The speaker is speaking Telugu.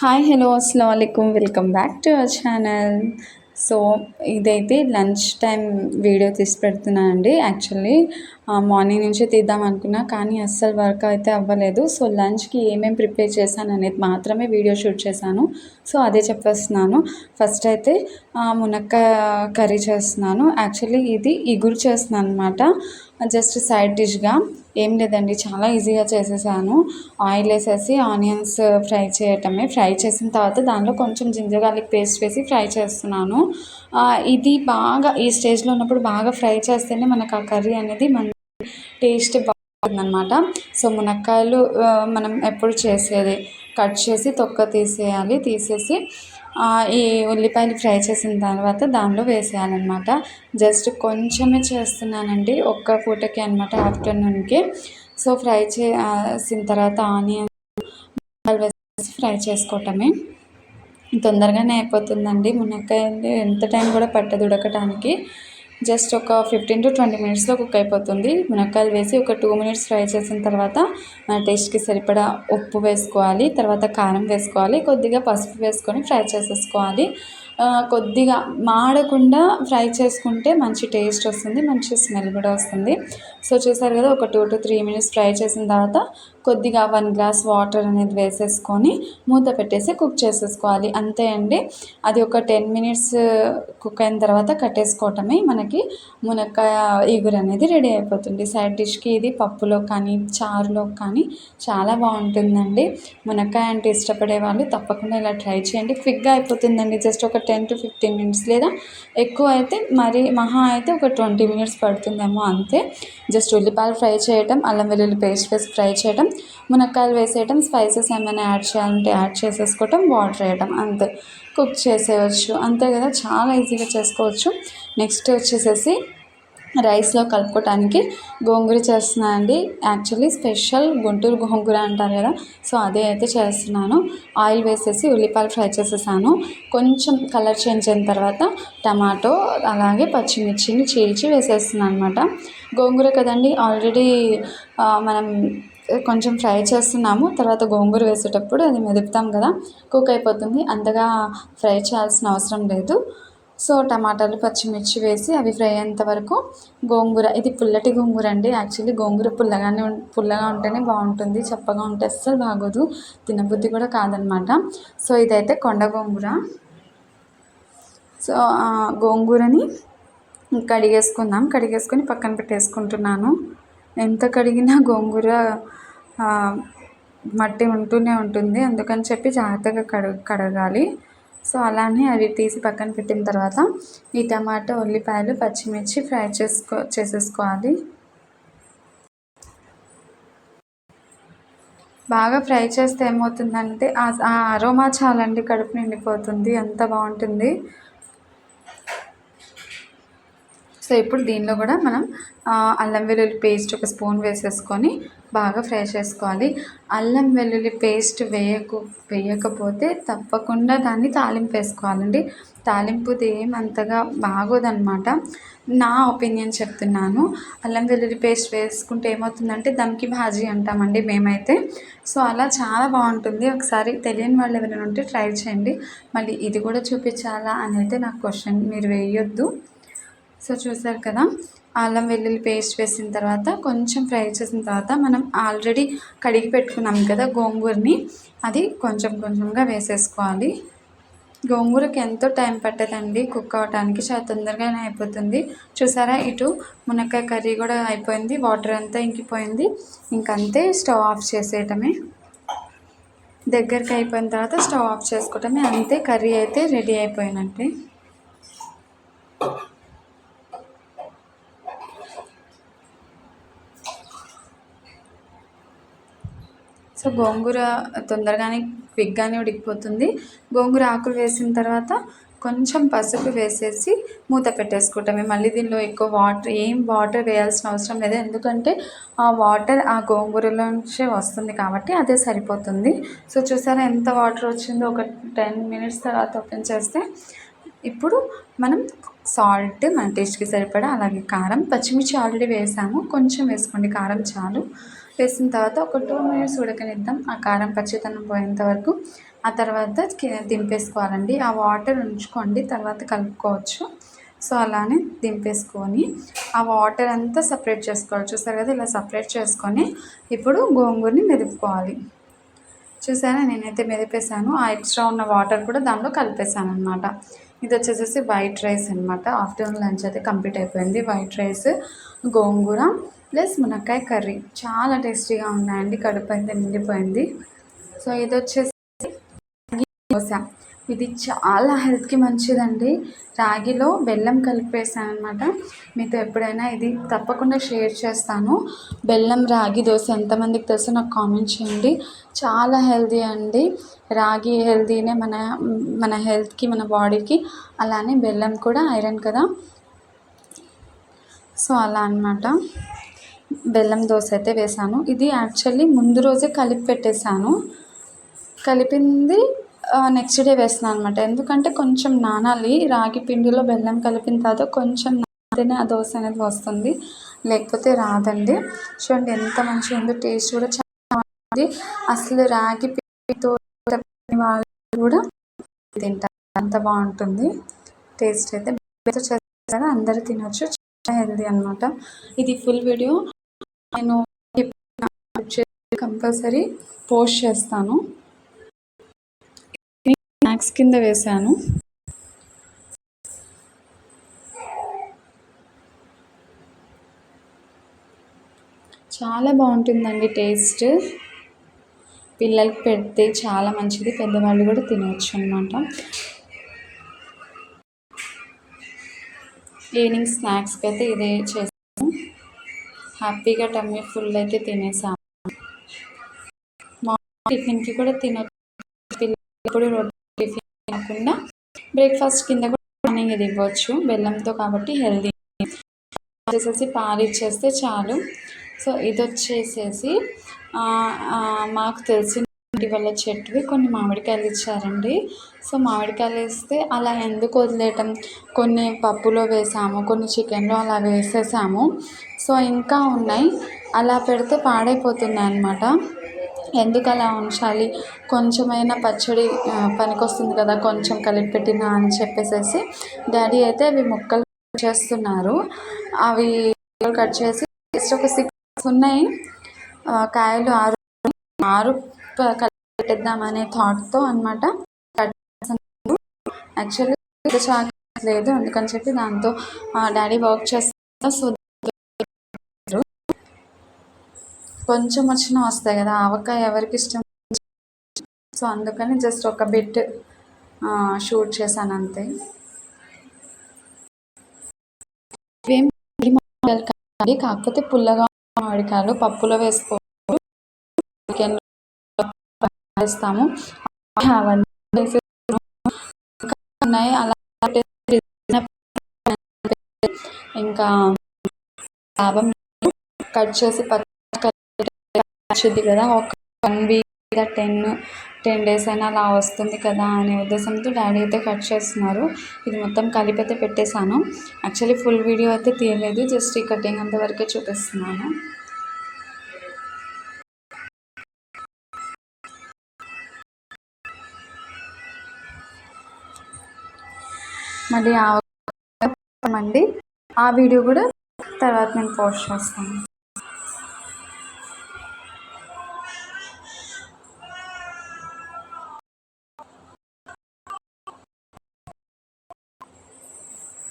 హాయ్ హలో అస్సలం welcome back to our channel so ఇదైతే లంచ్ టైం వీడియో తీసి పెడుతున్నానండి యాక్చువల్లీ మార్నింగ్ నుంచి తీద్దాం అనుకున్నా కానీ అస్సలు వర్క్ అయితే అవ్వలేదు. సో లంచ్కి ఏమేమి ప్రిపేర్ చేశాను అనేది మాత్రమే వీడియో షూట్ చేశాను. సో అదే చెప్పేస్తున్నాను. ఫస్ట్ అయితే మునక్కాయ కర్రీ చేస్తున్నాను. యాక్చువల్లీ ఇది ఇగురు చేస్తున్నాను అనమాట జస్ట్ సైడ్ డిష్గా ఏం లేదండి చాలా ఈజీగా చేసేసాను. ఆయిల్ వేసేసి ఆనియన్స్ ఫ్రై చేయటమే. ఫ్రై చేసిన తర్వాత దానిలో కొంచెం జింజర్ గార్లిక్ పేస్ట్ వేసి ఫ్రై చేస్తున్నాను. ఇది బాగా ఈ స్టేజ్లో ఉన్నప్పుడు బాగా ఫ్రై చేస్తేనే మనకు ఆ కర్రీ అనేది మంచి టేస్ట్ బాగుంటుందన్నమాట. సో మునక్కాయలు మనం ఎప్పుడు చేసేది కట్ చేసి తొక్క తీసేయాలి తీసేసి ఈ ఉల్లిపాయలు ఫ్రై చేసిన తర్వాత దానిలో వేసేయాలన్నమాట. జస్ట్ కొంచెమే చేస్తున్నానండి ఒక్క పూటకి అనమాట ఆఫ్టర్నూన్కి. సో ఫ్రై చేసిన తర్వాత ఆనియన్ వేసి ఫ్రై చేసుకోవటమే. తొందరగానే అయిపోతుందండి మునక్కాయ ఎంత టైం కూడా పట్టదు ఉడకటానికి. జస్ట్ ఒక ఫిఫ్టీన్ టు ట్వంటీ మినిట్స్లో కుక్ అయిపోతుంది. మునక్కాయలు వేసి ఒక టూ మినిట్స్ ఫ్రై చేసిన తర్వాత మన టేస్ట్కి సరిపడా ఉప్పు వేసుకోవాలి. తర్వాత కారం వేసుకోవాలి. కొద్దిగా పసుపు వేసుకొని ఫ్రై చేసేసుకోవాలి. కొద్దిగా మాడకుండా ఫ్రై చేసుకుంటే మంచి టేస్ట్ వస్తుంది మంచి స్మెల్ కూడా వస్తుంది. సో చూసారు కదా ఒక two to three minutes fry చేసిన తర్వాత కొద్దిగా వన్ గ్లాస్ వాటర్ అనేది వేసేసుకొని మూత పెట్టేసి కుక్ చేసేసుకోవాలి. అంతే అండి. అది ఒక టెన్ మినిట్స్ కుక్ అయిన తర్వాత కట్టేసుకోవటమే మనకి మునక్కాయ ఇగురు అనేది రెడీ అయిపోతుంది. సైడ్ డిష్కి ఇది పప్పులో కానీ చారులో కానీ చాలా బాగుంటుందండి. మునక్కాయ అంటే ఇష్టపడే వాళ్ళు తప్పకుండా ఇలా ట్రై చేయండి. క్విక్గా అయిపోతుందండి. జస్ట్ ఒక టెన్ టు ఫిఫ్టీన్ మినిట్స్ లేదా ఎక్కువ అయితే మరి మహా అయితే ఒక ట్వంటీ మినిట్స్ పడుతుందేమో అంతే. జస్ట్ ఉల్లిపాయలు ఫ్రై చేయటం అల్లం వెల్లుల్లి పేస్ట్ వేసి ఫ్రై చేయటం మునక్కాయలు వేసేయటం స్పైసెస్ ఏమైనా యాడ్ చేయాలంటే యాడ్ చేసేసుకోవటం వాటర్ వేయటం అంతే. కుక్ చేసేయచ్చు అంతే కదా చాలా ఈజీగా చేసుకోవచ్చు. నెక్స్ట్ వచ్చేసేసి రైస్లో కలుపుకోవటానికి గోంగూర చేస్తున్నాను అండి. యాక్చువల్లీ స్పెషల్ గుంటూరు గోంగూర అంటారు కదా సో అదే అయితే చేస్తున్నాను. ఆయిల్ వేసేసి ఉల్లిపాయలు ఫ్రై చేసేసాను. కొంచెం కలర్ చేంజ్ అయిన తర్వాత టమాటో అలాగే పచ్చిమిర్చిని చీల్చి వేసేస్తున్నాను అనమాట గోంగూర కదండి ఆల్రెడీ మనం కొంచెం ఫ్రై చేస్తున్నాము. తర్వాత గోంగూర వేసేటప్పుడు అది మెదుపుతాం కదా. కుక్ అయిపోతుంది. అంతగా ఫ్రై చేయాల్సిన అవసరం లేదు. సో టమాటాలు పచ్చిమిర్చి వేసి అవి ఫ్రై అయ్యేంత వరకు గోంగూర ఇది పుల్లటి గోంగూర అండి. యాక్చువల్లీ గోంగూర పుల్లగానే పుల్లగా ఉంటేనే బాగుంటుంది. చప్పగా ఉంటే అస్సలు బాగోదు. తినబుద్ధి కూడా కాదనమాట. సో ఇదైతే కొండ గోంగూర. సో గోంగూరని కడిగేసుకుందాం. కడిగేసుకొని పక్కన పెట్టేసుకుంటున్నాను. ఎంత కడిగినా గోంగూర మట్టి ఉంటూనే ఉంటుంది. అందుకని చెప్పి జాగ్రత్తగా కడు కడగాలి. సో అలానే అవి తీసి పక్కన పెట్టిన తర్వాత ఈ టమాటో ఉల్లిపాయలు పచ్చిమిర్చి ఫ్రై చేసుకో చేసేసుకోవాలి. బాగా ఫ్రై చేస్తే ఏమవుతుందంటే ఆ అరోమా చాలండి కడుపు నిండిపోతుంది. అంత బాగుంటుంది. సో ఇప్పుడు దీనిలో కూడా మనం అల్లం వెల్లుల్లి పేస్ట్ ఒక స్పూన్ వేసేసుకొని బాగా ఫ్రై చేసుకోవాలి. అల్లం వెల్లుల్లి పేస్ట్ వేయకు వేయకపోతే తప్పకుండా దాన్ని తాలింపు వేసుకోవాలండి. తాలింపుది ఏమంతగా బాగోదన్నమాట. నా ఒపీనియన్ చెప్తున్నాను. అల్లం వెల్లుల్లి పేస్ట్ వేసుకుంటే ఏమవుతుందంటే దమ్కి భాజీ అంటామండి మేమైతే. సో అలా చాలా బాగుంటుంది. ఒకసారి తెలియని వాళ్ళు ఎవరైనా ఉంటే ట్రై చేయండి. మళ్ళీ ఇది కూడా చూపించాలా అని అయితే నాకు క్వశ్చన్ మీరు వేయొద్దు. సో చూసారు కదా అల్లం వెల్లుల్లి పేస్ట్ వేసిన తర్వాత కొంచెం ఫ్రై చేసిన తర్వాత మనం ఆల్రెడీ కడిగి పెట్టుకున్నాం కదా గోంగూరని అది కొంచెం కొంచెంగా వేసేసుకోవాలి. గోంగూరకి ఎంతో టైం పట్టదండి కుక్ అవడానికి చాలా తొందరగానే అయిపోతుంది. చూసారా ఇటు మునక్కాయ కర్రీ కూడా అయిపోయింది వాటర్ అంతా ఇంకిపోయింది. ఇంకంతే స్టవ్ ఆఫ్ చేసేయటమే. దగ్గరికి అయిపోయిన తర్వాత స్టవ్ ఆఫ్ చేసుకోవటమే అంతే కర్రీ అయితే రెడీ అయిపోయినట్టే. సో గోంగూర తొందరగానే క్విక్గానే ఉడికిపోతుంది. గోంగూర ఆకులు వేసిన తర్వాత కొంచెం పసుపు వేసేసి మూత పెట్టేసుకుంటామే. మళ్ళీ దీనిలో ఎక్కువ వాటర్ ఏం వాటర్ వేయాల్సిన అవసరం లేదు. ఎందుకంటే ఆ వాటర్ ఆ గోంగూరలో నుంచే వస్తుంది కాబట్టి అదే సరిపోతుంది. సో చూసారా ఎంత వాటర్ వచ్చిందో? ఒక టెన్ మినిట్స్ తర్వాత ఓపెన్ చేస్తే ఇప్పుడు మనం సాల్ట్ మన టేస్ట్కి సరిపడా అలాగే కారం పచ్చిమిర్చి ఆల్రెడీ వేసాము. కొంచెం వేసుకోండి కారం చాలు. వేసిన తర్వాత ఒక టూ మినిట్స్ ఉడకనిద్దాం. ఆ కారం పచ్చితనం పోయేంత వరకు. ఆ తర్వాత దింపేసుకోవాలండి. ఆ వాటర్ ఉంచుకోండి తర్వాత కలుపుకోవచ్చు. సో అలానే దింపేసుకొని ఆ వాటర్ అంతా సపరేట్ చేసుకోవాలి చూసారు కదా ఇలా సపరేట్ చేసుకొని ఇప్పుడు గోంగూరని మెదుపుకోవాలి. చూసారా నేనైతే మెదిపేసాను ఆ ఎక్స్ట్రా ఉన్న వాటర్ కూడా దానిలో కలిపేశాను అనమాట ఇది వచ్చేసేసి వైట్ రైస్ అనమాట ఆఫ్టర్నూన్ లంచ్ అయితే కంప్లీట్ అయిపోయింది. వైట్ రైస్ గోంగూర ప్లస్ మునక్కాయ కర్రీ. చాలా టేస్టీగా ఉన్నాయండి. కడుపు అయితే నిండిపోయింది. సో ఇది వచ్చేసి దోశ. ఇది చాలా హెల్త్కి మంచిదండి. రాగిలో బెల్లం కలిపేసాను అనమాట మీతో ఎప్పుడైనా ఇది తప్పకుండా షేర్ చేస్తాను. బెల్లం రాగి దోశ ఎంతమందికి తెలుసో నాకు కామెంట్ చేయండి. చాలా హెల్తీ అండి. రాగి హెల్తీనే మన మన హెల్త్కి మన బాడీకి. అలానే బెల్లం కూడా ఐరన్ కదా. సో అలా అనమాట బెల్లం దోశ అయితే వేసాను. ఇది యాక్చువల్లీ ముందు రోజే కలిపి పెట్టేశాను కలిపింది నెక్స్ట్ డే వేస్తున్నాను అనమాట ఎందుకంటే కొంచెం నానాలి. రాగి పిండిలో బెల్లం కలిపిన తర్వాత కొంచెం నానితేనే ఆ దోశ అనేది వస్తుంది. లేకపోతే రాదండి. చూడండి ఎంత మంచిగా ఉందో టేస్ట్ కూడా చాలా బాగుంది. అసలు రాగి పిండితో వాళ్ళు కూడా తింటారు. అంత బాగుంటుంది. టేస్ట్ అయితే చేస్తారు? అందరూ తినొచ్చు. చాలా హెల్దీ అనమాట ఇది ఫుల్ వీడియో. నేను కంపల్సరీ పోస్ట్ చేస్తాను. స్నాక్స్ కింద వేసాను చాలా బాగుంటుందండి టేస్ట్. పిల్లలకి పెడితే చాలా మంచిది పెద్దవాళ్ళు కూడా తినవచ్చు అనమాట ఈవినింగ్ స్నాక్స్కి అయితే ఇదే చేస్తాను హ్యాపీగా టమ్మీ ఫుల్ అయితే తినేసాము మా టిఫిన్కి కూడా తినొచ్చు. పిల్లలు రొట్టె కాకుండా బ్రేక్ఫాస్ట్ కింద కూడా మార్నింగ్ ఇది ఇవ్వచ్చు. బెల్లంతో కాబట్టి హెల్దీ వచ్చేసేసి పాలు ఇచ్చేస్తే చాలు. సో ఇది వచ్చేసేసి మాకు తెలిసిన వాళ్ళ చెట్టువి కొన్ని మామిడికాయలు ఇచ్చారండి. సో మామిడికాయలు వేస్తే అలా ఎందుకు వదిలేయటం? కొన్ని పప్పులో వేసాము కొన్ని చికెన్లో అలా వేసేసాము. సో ఇంకా ఉన్నాయి. అలా పెడితే పాడైపోతున్నాయి అన్నమాట ఎందుకు అలా ఉంచాలి? కొంచెమైనా పచ్చడి పనికొస్తుంది కదా కొంచెం కలిపి పెట్టినా అని చెప్పేసేసి డాడీ అయితే అవి ముక్కలు చేస్తున్నారు. అవి కట్ చేసి జస్ట్ ఒక సిక్స్ ఉన్నాయి. కాయలు ఆరు ఆరు కలిపి పెట్టేద్దామనే థాట్తో అనమాట కట్ యాక్చువల్లీ లేదు అందుకని చెప్పి దాంతో డాడీ వర్క్ చేస్తా సో కొంచెం వచ్చినా వస్తాయి కదా ఆవకాయ ఎవరికి ఇష్టం? సో అందుకని జస్ట్ ఒక బిట్ షూట్ చేశాను అంతే. ఇవేం కాకపోతే పుల్లగా మామిడికాయలు పప్పులో వేసుకో వేస్తాము. అవన్నీ ఉన్నాయి అలా ఇంకా లాభం. కట్ చేసి పచ్చి వచ్చింది కదా ఒక one week ten ten days అయినా అలా వస్తుంది కదా అనే ఉద్దేశంతో డాడీ అయితే కట్ చేస్తున్నారు. ఇది మొత్తం కలిపి అయితే పెట్టేశాను. యాక్చువల్లీ ఫుల్ వీడియో అయితే తీయలేదు జస్ట్ ఈ కటింగ్ అంతవరకే చూపిస్తున్నాను. మళ్ళీ అండి ఆ వీడియో కూడా తర్వాత నేను పోస్ట్ చేస్తాను.